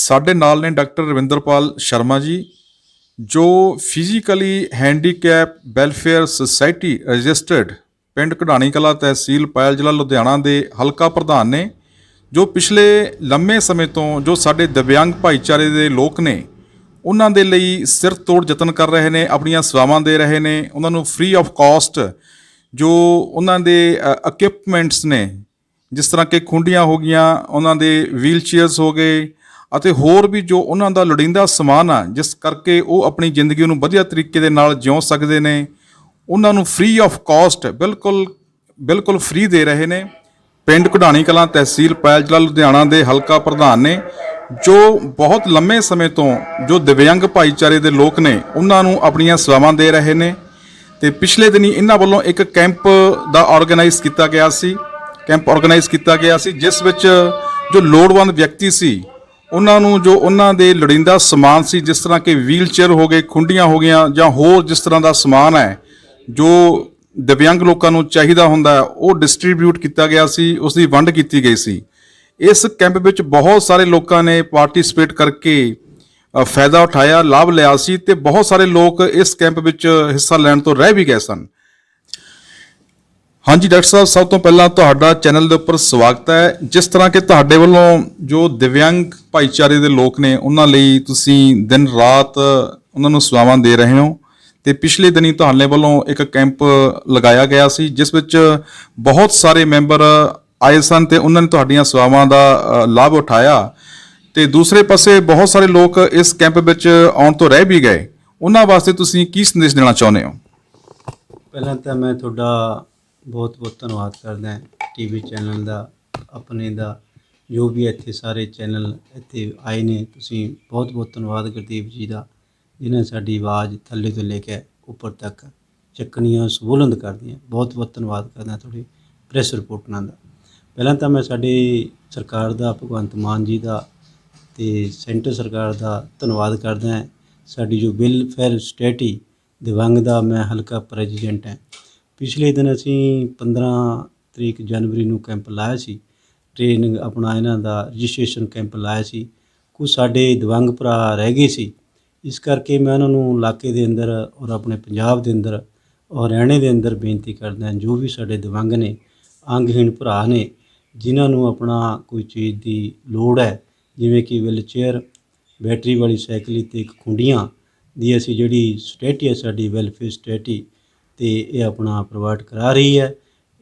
ਸਾਡੇ ਨਾਲ ਨੇ ਡਾਕਟਰ ਰਵਿੰਦਰਪਾਲ ਸ਼ਰਮਾ ਜੀ, ਜੋ physically handicap welfare society registered ਪਿੰਡ ਕਢਾਣੀ ਕਲਾ ਤਹਿਸੀਲ ਪਾਇਲ ਜ਼ਿਲ੍ਹਾ ਲੁਧਿਆਣਾ ਦੇ ਹਲਕਾ ਪ੍ਰਧਾਨ ਨੇ, ਜੋ ਪਿਛਲੇ ਲੰਮੇ ਸਮੇਂ ਤੋਂ ਜੋ ਸਾਡੇ ਦਿਵਿਆਂਗ ਭਾਈਚਾਰੇ ਦੇ ਲੋਕ ਨੇ, ਉਹਨਾਂ ਦੇ ਲਈ ਸਿਰ ਤੋੜ ਯਤਨ ਕਰ ਰਹੇ ਨੇ, ਆਪਣੀਆਂ ਸੇਵਾਵਾਂ ਦੇ ਰਹੇ ਨੇ, ਉਹਨਾਂ ਨੂੰ ਫ੍ਰੀ ਆਫ ਕਾਸਟ ਜੋ ਉਹਨਾਂ ਦੇ ਇਕਵਿਪਮੈਂਟਸ ਨੇ, ਜਿਸ ਤਰ੍ਹਾਂ ਕਿ ਖੁੰਡੀਆਂ ਹੋ ਗਈਆਂ, ਉਹਨਾਂ ਦੇ ਵੀਲ ਚੇਅਰਸ ਹੋ ਗਏ ਅਤੇ ਹੋਰ ਵੀ ਜੋ ਉਹਨਾਂ ਦਾ ਲੋੜੀਂਦਾ ਸਮਾਨ ਆ, ਜਿਸ ਕਰਕੇ ਉਹ ਆਪਣੀ ਜ਼ਿੰਦਗੀ ਨੂੰ ਵਧੀਆ ਤਰੀਕੇ ਦੇ ਨਾਲ ਜਿਉ ਸਕਦੇ ਨੇ, ਉਹਨਾਂ ਨੂੰ ਫ੍ਰੀ ਆਫ ਕਾਸਟ ਬਿਲਕੁਲ ਬਿਲਕੁਲ ਫ੍ਰੀ ਦੇ ਰਹੇ ਨੇ। ਪਿੰਡ ਕਢਾਣੀ ਕਲਾਂ ਤਹਿਸੀਲ ਪੈਲ ਜ਼ਿਲ੍ਹਾ ਲੁਧਿਆਣਾ ਦੇ ਹਲਕਾ ਪ੍ਰਧਾਨ ਨੇ, ਜੋ ਬਹੁਤ ਲੰਮੇ ਸਮੇਂ ਤੋਂ ਜੋ ਦਿਵਿਆਂਗ ਭਾਈਚਾਰੇ ਦੇ ਲੋਕ ਨੇ, ਉਹਨਾਂ ਨੂੰ ਆਪਣੀਆਂ ਸੇਵਾਵਾਂ ਦੇ ਰਹੇ ਨੇ। ਤੇ ਪਿਛਲੇ ਦਿਨੀ ਇਹਨਾਂ ਵੱਲੋਂ ਇੱਕ ਕੈਂਪ ਦਾ ਆਰਗੇਨਾਈਜ਼ ਕੀਤਾ ਗਿਆ ਸੀ, ਕੈਂਪ ਆਰਗੇਨਾਈਜ਼ ਕੀਤਾ ਗਿਆ ਸੀ, ਜਿਸ ਵਿੱਚ ਜੋ ਲੋੜਵੰਦ ਵਿਅਕਤੀ ਸੀ ਉਹਨਾਂ ਨੂੰ ਜੋ ਉਹਨਾਂ ਦੇ ਲੋੜੀਂਦਾ ਸਮਾਨ ਸੀ ਜਿਸ ਤਰ੍ਹਾਂ ਕਿ ਵੀਲ ਚੇਅਰ ਹੋ ਗਏ ਖੁੰਡੀਆਂ ਹੋ ਗਈਆਂ ਜਾਂ ਹੋਰ ਜਿਸ ਤਰ੍ਹਾਂ ਦਾ ਸਮਾਨ ਹੈ ਜੋ ਦਿਵਿਆਂਗ ਲੋਕਾਂ ਨੂੰ ਚਾਹੀਦਾ ਹੁੰਦਾ ਹੈ, ਉਹ ਡਿਸਟ੍ਰੀਬਿਊਟ ਕੀਤਾ ਗਿਆ ਸੀ ਉਸ ਦੀ ਵੰਡ ਕੀਤੀ ਗਈ ਸੀ। ਇਸ ਕੈਂਪ ਵਿੱਚ ਬਹੁਤ ਸਾਰੇ ਲੋਕਾਂ ਨੇ ਪਾਰਟਿਸਿਪੇਟ ਕਰਕੇ ਫਾਇਦਾ ਉਠਾਇਆ ਲਾਭ ਲਿਆ ਸੀ ਤੇ ਬਹੁਤ ਸਾਰੇ ਲੋਕ ਇਸ ਕੈਂਪ ਵਿੱਚ ਹਿੱਸਾ ਲੈਣ ਤੋਂ ਰਹਿ ਵੀ ਗਏ ਸਨ। ਹਾਂਜੀ, ਡਾਕਟਰ ਸਾਹਿਬ, ਸਭ ਤੋਂ ਪਹਿਲਾਂ ਤੁਹਾਡਾ ਚੈਨਲ ਦੇ ਉੱਪਰ ਸਵਾਗਤ ਹੈ। ਜਿਸ ਤਰ੍ਹਾਂ ਕਿ ਤੁਹਾਡੇ ਵੱਲੋਂ ਜੋ ਦਿਵਿਆਂਗ ਭਾਈਚਾਰੇ ਦੇ ਲੋਕ ਨੇ, ਉਹਨਾਂ ਲਈ ਤੁਸੀਂ ਦਿਨ ਰਾਤ ਉਹਨਾਂ ਨੂੰ ਸੇਵਾਵਾਂ ਦੇ ਰਹੇ ਹੋ ਤੇ ਪਿਛਲੇ ਦਿਨੀ ਤੁਹਾਡੇ ਵੱਲੋਂ ਇੱਕ ਕੈਂਪ ਲਗਾਇਆ ਗਿਆ ਸੀ, ਜਿਸ ਵਿੱਚ ਬਹੁਤ ਸਾਰੇ ਮੈਂਬਰ ਆਏ ਸਨ ਤੇ ਉਹਨਾਂ ਨੇ ਤੁਹਾਡੀਆਂ ਸੇਵਾਵਾਂ ਦਾ ਲਾਭ ਉਠਾਇਆ। ਤੇ ਦੂਸਰੇ ਪਾਸੇ ਬਹੁਤ ਸਾਰੇ ਲੋਕ ਇਸ ਕੈਂਪ ਵਿੱਚ ਆਉਣ ਤੋਂ ਰਹਿ ਵੀ ਗਏ। ਉਹਨਾਂ ਵਾਸਤੇ ਤੁਸੀਂ ਕੀ ਸੰਦੇਸ਼ ਦੇਣਾ ਚਾਹੁੰਦੇ ਹੋ? ਪਹਿਲਾਂ ਤਾਂ ਮੈਂ ਤੁਹਾਡਾ ਬਹੁਤ ਬਹੁਤ ਧੰਨਵਾਦ ਕਰਦਾ ਟੀਵੀ ਚੈਨਲ ਦਾ, ਆਪਣੇ ਦਾ, ਜੋ ਵੀ ਇੱਥੇ ਸਾਰੇ ਚੈਨਲ ਇੱਥੇ ਆਏ ਨੇ, ਤੁਸੀਂ ਬਹੁਤ ਬਹੁਤ ਧੰਨਵਾਦ ਗੁਰਦੀਪ ਜੀ ਦਾ, ਜਿਨ੍ਹਾਂ ਸਾਡੀ ਆਵਾਜ਼ ਥੱਲੇ ਤੋਂ ਲੈ ਕੇ ਉੱਪਰ ਤੱਕ ਚੱਕਣੀਆਂ ਸਬੁਲੰਦ ਕਰਦੀਆਂ। ਬਹੁਤ ਬਹੁਤ ਧੰਨਵਾਦ ਕਰਦਾ ਤੁਹਾਡੇ ਪ੍ਰੈਸ ਰਿਪੋਰਟਰਾਂ ਦਾ। ਪਹਿਲਾਂ ਤਾਂ ਮੈਂ ਸਾਡੀ ਸਰਕਾਰ ਦਾ, ਭਗਵੰਤ ਮਾਨ ਜੀ ਦਾ ਤੇ ਸੈਂਟਰ ਸਰਕਾਰ ਦਾ ਧੰਨਵਾਦ ਕਰਦਾ ਸਾਡੀ ਜੋ ਬਿੱਲ ਫੈਰ ਸਟੇਟੀ ਦਿਵੰਗ ਦਾ ਮੈਂ ਹਲਕਾ ਪ੍ਰੈਜ਼ੀਡੈਂਟ ਹਾਂ। ਪਿਛਲੇ ਦਿਨ ਅਸੀਂ 15 ਤਰੀਕ ਜਨਵਰੀ ਨੂੰ ਕੈਂਪ ਲਾਇਆ ਸੀ। ਟ੍ਰੇਨਿੰਗ ਆਪਣਾ ਇਹਨਾਂ ਦਾ ਰਜਿਸਟ੍ਰੇਸ਼ਨ ਕੈਂਪ ਲਾਇਆ ਸੀ। ਕੁਝ ਸਾਡੇ ਦਿਵੰਗ ਭਰਾ ਰਹਿ ਗਏ ਸੀ। ਇਸ ਕਰਕੇ ਮੈਂ ਉਹਨਾਂ ਨੂੰ ਇਲਾਕੇ ਦੇ ਅੰਦਰ ਔਰ ਆਪਣੇ ਪੰਜਾਬ ਦੇ ਅੰਦਰ ਔਰ ਹਰਿਆਣੇ ਦੇ ਅੰਦਰ ਬੇਨਤੀ ਕਰਦਾ ਜੋ ਵੀ ਸਾਡੇ ਦਿਵੰਗ ਨੇ, ਅੰਗਹੀਣ ਭਰਾ ਨੇ, ਜਿਨ੍ਹਾਂ ਨੂੰ ਆਪਣਾ ਕੋਈ ਚੀਜ਼ ਦੀ ਲੋੜ ਹੈ, ਜਿਵੇਂ ਕਿ ਵੀਲਚੇਅਰ ਬੈਟਰੀ ਵਾਲੀ ਸਾਈਕਲ ਤੇ ਇੱਕ ਖੁੰਡੀਆਂ ਦੀ ਅਸੀਂ ਜਿਹੜੀ ਸਟੇਟੀ ਹੈ, ਸਾਡੀ ਵੈਲਫੇਅਰ ਸਟੇਟੀ ਤੇ ਇਹ ਆਪਣਾ ਪ੍ਰੋਵਾਈਡ ਕਰਾ ਰਹੀ ਹੈ।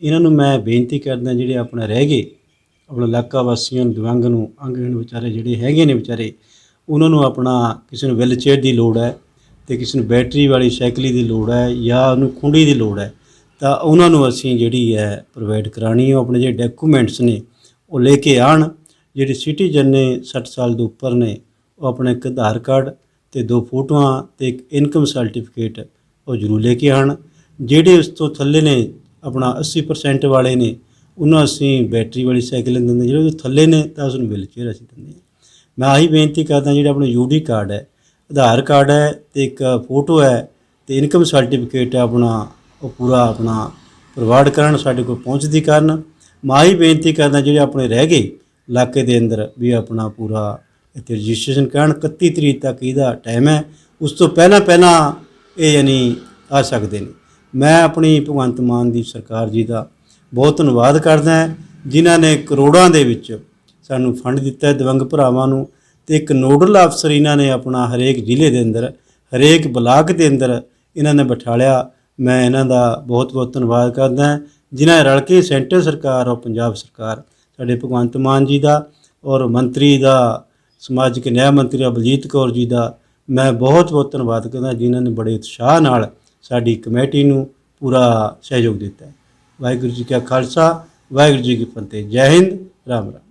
ਇਹਨਾਂ ਨੂੰ ਮੈਂ ਬੇਨਤੀ ਕਰਦਾ ਜਿਹੜੇ ਆਪਣਾ ਰਹਿ ਗਏ, ਆਪਣਾ ਇਲਾਕਾ ਵਾਸੀਆਂ ਨੂੰ ਦਿਵੰਗ ਨੂੰ ਅੰਗਹੀਣ ਵਿਚਾਰੇ ਜਿਹੜੇ ਹੈਗੇ ਨੇ ਵਿਚਾਰੇ, ਉਹਨਾਂ ਨੂੰ ਆਪਣਾ ਕਿਸੇ ਨੂੰ ਵਿਲਚੇਅਰ ਦੀ ਲੋੜ ਹੈ ਤੇ ਕਿਸੇ ਨੂੰ ਬੈਟਰੀ ਵਾਲੀ ਸਾਈਕਲੀ ਦੀ ਲੋੜ ਹੈ ਜਾਂ ਉਹਨੂੰ ਖੁੰਡੀ ਦੀ ਲੋੜ ਹੈ, ਤਾਂ ਉਹਨਾਂ ਨੂੰ ਅਸੀਂ ਜਿਹੜੀ ਹੈ ਪ੍ਰੋਵਾਈਡ ਕਰਾਣੀ ਹੈ। ਉਹ ਆਪਣੇ ਜਿਹੜੇ ਡਾਕੂਮੈਂਟਸ ਨੇ, ਉਹ ਲੈ ਕੇ ਆਣ ਜਿਹੜੇ ਸਿਟੀਜ਼ਨ ਨੇ 60 ਸਾਲ ਦੇ ਉੱਪਰ ਨੇ, ਉਹ ਆਪਣੇ ਇੱਕ ਆਧਾਰ ਕਾਰਡ ਤੇ ਦੋ ਫੋਟੋਆਂ ਤੇ ਇੱਕ ਇਨਕਮ ਸਰਟੀਫਿਕੇਟ ਉਹ ਜ਼ਰੂਰ ਲੈ ਕੇ ਆਣ ਜਿਹੜੇ ਉਸ ਤੋਂ ਥੱਲੇ ਨੇ, ਆਪਣਾ 80% ਵਾਲੇ ਨੇ, ਉਹਨਾਂ ਅਸੀਂ ਬੈਟਰੀ ਵਾਲੀ ਸਾਈਕਲ ਦਿੰਦੇ। ਜਿਹੜੇ ਉਹ ਥੱਲੇ ਨੇ, ਤਾਂ ਉਸ ਨੂੰ ਬਿਲ ਚੇਅਰ ਅਸੀਂ ਦਿੰਦੇ ਹਾਂ। ਮੈਂ ਆਹੀ ਬੇਨਤੀ ਕਰਦਾ, ਜਿਹੜਾ ਆਪਣਾ ਯੂਡੀ ਕਾਰਡ ਹੈ, ਆਧਾਰ ਕਾਰਡ ਹੈ ਤੇ ਇੱਕ ਫੋਟੋ ਹੈ ਤੇ ਇਨਕਮ ਸਰਟੀਫਿਕੇਟ ਹੈ ਆਪਣਾ, ਉਹ ਪੂਰਾ ਆਪਣਾ ਪ੍ਰੋਵਾਈਡ ਕਰਨ ਸਾਡੇ ਕੋਲ ਪਹੁੰਚਦੀ ਕਰਨ। ਮੈਂ ਆਹੀ ਬੇਨਤੀ ਕਰਦਾ, ਜਿਹੜੇ ਆਪਣੇ ਰਹਿ ਗਏ ਇਲਾਕੇ ਦੇ ਅੰਦਰ, ਵੀ ਆਪਣਾ ਪੂਰਾ ਇੱਥੇ ਰਜਿਸਟ੍ਰੇਸ਼ਨ ਕਰਨ 31 ਤਰੀਕ ਤੱਕ ਇਹਦਾ ਟਾਈਮ ਹੈ, ਉਸ ਤੋਂ ਪਹਿਲਾਂ ਪਹਿਲਾਂ ਇਹ ਯਾਨੀ ਆ ਸਕਦੇ ਨੇ। ਮੈਂ ਆਪਣੀ ਭਗਵੰਤ ਮਾਨ ਦੀ ਸਰਕਾਰ ਜੀ ਦਾ ਬਹੁਤ ਧੰਨਵਾਦ ਕਰਦਾ ਹਾਂ, ਜਿਨ੍ਹਾਂ ਨੇ ਕਰੋੜਾਂ ਦੇ ਵਿੱਚ ਸਾਨੂੰ ਫੰਡ ਦਿੱਤਾ ਦਿਵੰਗ ਭਰਾਵਾਂ ਨੂੰ, ਤੇ ਇੱਕ ਨੋਡਲ ਅਫਸਰ ਇਹਨਾਂ ਨੇ ਆਪਣਾ ਹਰੇਕ ਜ਼ਿਲ੍ਹੇ ਦੇ ਅੰਦਰ, ਹਰੇਕ ਬਲਾਕ ਦੇ ਅੰਦਰ ਇਹਨਾਂ ਨੇ ਬਿਠਾਲਿਆ। ਮੈਂ ਇਹਨਾਂ ਦਾ ਬਹੁਤ ਬਹੁਤ ਧੰਨਵਾਦ ਕਰਦਾ ਜਿਨ੍ਹਾਂ ਰਲ ਕੇ ਸੈਂਟਰ ਸਰਕਾਰ ਔਰ ਪੰਜਾਬ ਸਰਕਾਰ, ਸਾਡੇ ਭਗਵੰਤ ਮਾਨ ਜੀ ਦਾ ਔਰ ਮੰਤਰੀ ਦਾ, ਸਮਾਜਿਕ ਨਿਆਂ ਮੰਤਰੀ ਬਲਜੀਤ ਕੌਰ ਜੀ ਦਾ, ਮੈਂ ਬਹੁਤ ਬਹੁਤ ਧੰਨਵਾਦ ਕਰਦਾ ਜਿਨ੍ਹਾਂ ਨੇ ਬੜੇ ਉਤਸ਼ਾਹ ਨਾਲ ਸਾਡੀ ਕਮੇਟੀ ਨੂੰ ਪੂਰਾ ਸਹਿਯੋਗ ਦਿੱਤਾ ਹੈ। ਵਾਹਿਗੁਰੂ ਜੀ ਕਾ ਖਾਲਸਾ, ਵਾਹਿਗੁਰੂ ਜੀ ਕੀ ਫਤਿਹ। ਜੈ ਹਿੰਦ, ਰਾਮ ਰਾਮ।